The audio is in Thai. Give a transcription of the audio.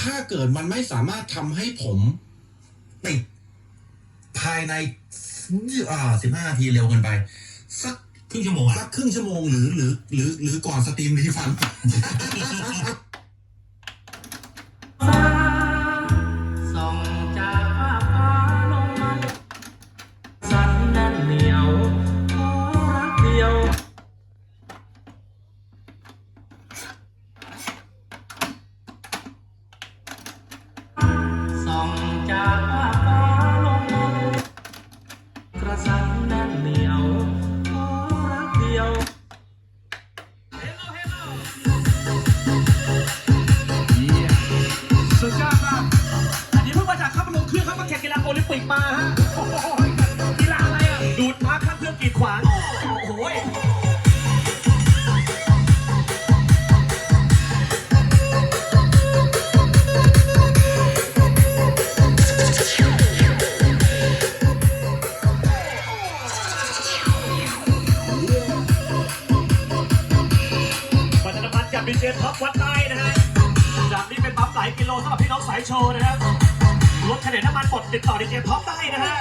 ถ้าเกิดมันไม่สามารถทำให้ผมติดภายในอ่าสิบห้านาทีเร็วเกินไป สักครึ่งชั่วโมงอะสักครึ่งชั่วโมงหรือหรือหรือหรือก่อนสตรีมรีฟัน จากภาพฟ้าลงมากระสันแน่นเหนียวขอรักเดียว สุดยอดมากอันนี้เพิ่งมาจากข้ามลงเครื่องครับมาแข่งกีฬาโอลิมปิกมาฮะ จจุบันกับดีเจท็อปวัดใต้นะฮะจากนี้เป็นปั๊มหลายกิโลสำหรับพี่น้องสายโชว์นะครับรถขนายน้ำมันหมดติดต่อดีเจท็อปได้นะฮะ